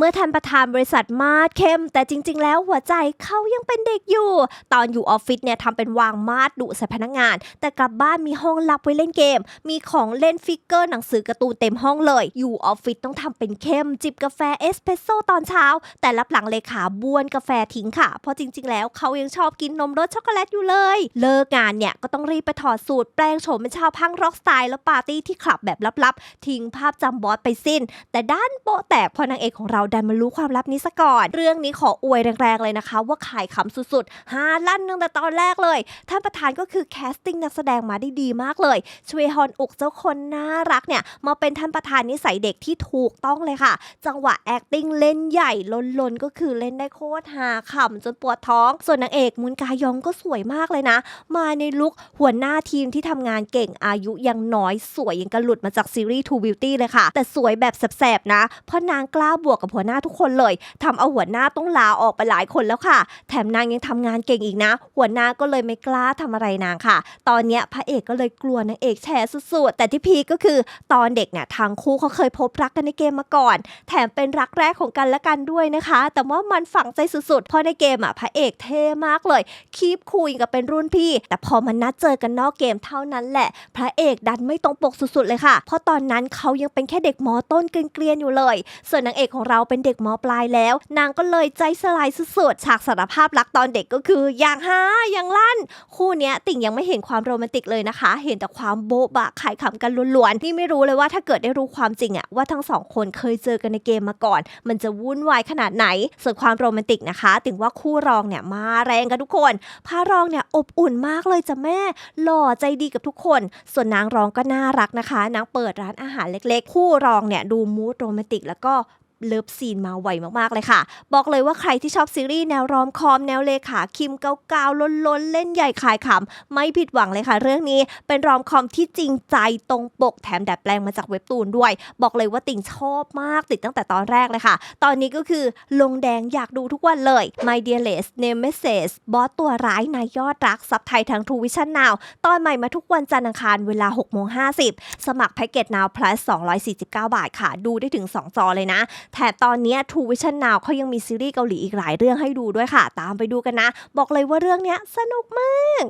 เมื่อท่านประธานบริษัทมาดเข้ม แต่จริง ๆ แล้วหัวใจเขายังเป็นเด็กอยู่ ตอนอยู่ออฟฟิศเนี่ยทำเป็นวางมาดดุใส่พนักงาน แต่กลับบ้านมีห้องลับไว้เล่นเกม มีของเล่นฟิกเกอร์หนังสือการ์ตูนเต็มห้องเลย อยู่ออฟฟิศต้องทำเป็นเข้ม จิบกาแฟเอสเปรสโซ่ตอนเช้า แต่รับหลังเลขาบ้วนกาแฟทิ้งค่ะ เพราะจริง ๆ แล้วเขายังชอบกินนมรสช็อกโกแลตอยู่เลย เลิกงานเนี่ยก็ต้องรีบไปถอดสูตรแปลงโฉมเป็นชาวพังร็อกสไตล์แล้วปาร์ตี้ที่คลับแบบลับๆทิ้งภาพจำบอสไปสิ้น แต่ด้านโปะแตกพอนางเอกของเราดันมารู้ความลับนี้ซะก่อน เรื่องนี้ขออวยแรงๆเลยนะคะ ว่าขายขำสุดๆฮาลั่นตั้งแต่ตอนแรกเลย ท่านประธานก็คือแคสติ้งนักแสดงมาได้ดีมากเลยชเวฮอนอุกเจ้าคนน่ารักเนี่ยมาเป็นท่านประธานนิสัยเด็กที่ถูกต้องเลยค่ะ จังหวะ acting เล่นใหญ่ล้นๆก็คือเล่นได้โคตรฮาขำจนปวดท้อง ส่วนนางเอกมุนกายองก็สวยมากเลยนะ มาในลุคหัวหน้าทีมที่ทำงานเก่งอายุยังน้อยสวยยังกระหลุดมาจากซีรีส์ True Beauty เลยค่ะ แต่สวยแบบแสบๆนะเพราะนางกล้าบวกกับหัวหน้าทุกคนเลยทำเอาหัวหน้าต้องลาออกไปหลายคนแล้วค่ะ แถมนางยังทำงานเก่งอีกนะ หัวหน้าก็เลยไม่กล้าทำอะไรนางค่ะ ตอนเนี้ยพระเอกก็เลยกลัวนางเอกแชร์สุดๆ แต่ที่พีก็คือ ตอนเด็กเนี่ยทางคู่เขาเคยพบรักกันในเกมมาก่อน แถมเป็นรักแรกของกันและกันด้วยนะคะ แต่ว่ามันฝังใจสุดๆ เพราะในเกมอะพระเอกเท่มากเลย คีบคุยกับเป็นรุ่นพี่ แต่พอมันนัดเจอกันนอกเกมเท่านั้นแหละ พระเอกดันไม่ตรงปกสุดๆเลยค่ะ เพราะตอนนั้นเขายังเป็นแค่เด็กมอต้นเกรียนๆอยู่เลย ส่วนนางเอกของเราเป็นเด็กมอปลายแล้ว นางก็เลยใจสลายสุดๆ ฉากสารภาพรักตอนเด็กก็คืออย่างฮาอย่างลั่น คู่เนี้ยติ่งยังไม่เห็นความโรแมนติกเลยนะคะ เห็นแต่ความโบ๊ะบะขายขำกันล้วนๆนี่ไม่รู้เลยว่าถ้าเกิดได้รู้ความจริงอะว่าทั้งสองคนเคยเจอกันในเกมมาก่อน มันจะวุ่นวายขนาดไหน ส่วนความโรแมนติกนะคะ ติ่งว่าคู่รองเนี่ยมาแรงกันทุกคนพระรองเนี่ยอบอุ่นมากเลยจ้ะแม่ หล่อใจดีกับทุกคน ส่วนนางรองก็น่ารักนะคะ นางเปิดร้านอาหารเล็กๆ คู่รองเนี่ยดูมูดโรแมนติกแล้วก็ เลิฟซีนมาไวมากๆเลยค่ะ บอกเลยว่าใครที่ชอบซีรีส์แนวรอมคอมแนวเลขาคิมเกาๆล้นๆ เล่นใหญ่ขายขำไม่ผิดหวังเลยค่ะ เรื่องนี้เป็นรอมคอมที่จริงใจตรงปกแถมดัดแปลงมาจากเว็บตูนด้วย บอกเลยว่าติ่งชอบมากติดตั้งแต่ตอนแรกเลยค่ะ ตอนนี้ก็คือลงแดงอยากดูทุกวันเลย My Dearest Nemesis บอสตัวร้ายนายยอดรักซับไทยทาง True Vision Now ตอนใหม่มาทุกวันจันทร์อังคารเวลา6โมง50สมัครแพ็กเกจ Now Plus 249 บาทค่ะ ดูได้ถึง 2 จอเลยนะแถมตอนนี้ True Vision Now เขายังมีซีรีส์เกาหลีอีกหลายเรื่องให้ดูด้วยค่ะ ตามไปดูกันนะ บอกเลยว่าเรื่องเนี้ยสนุกมาก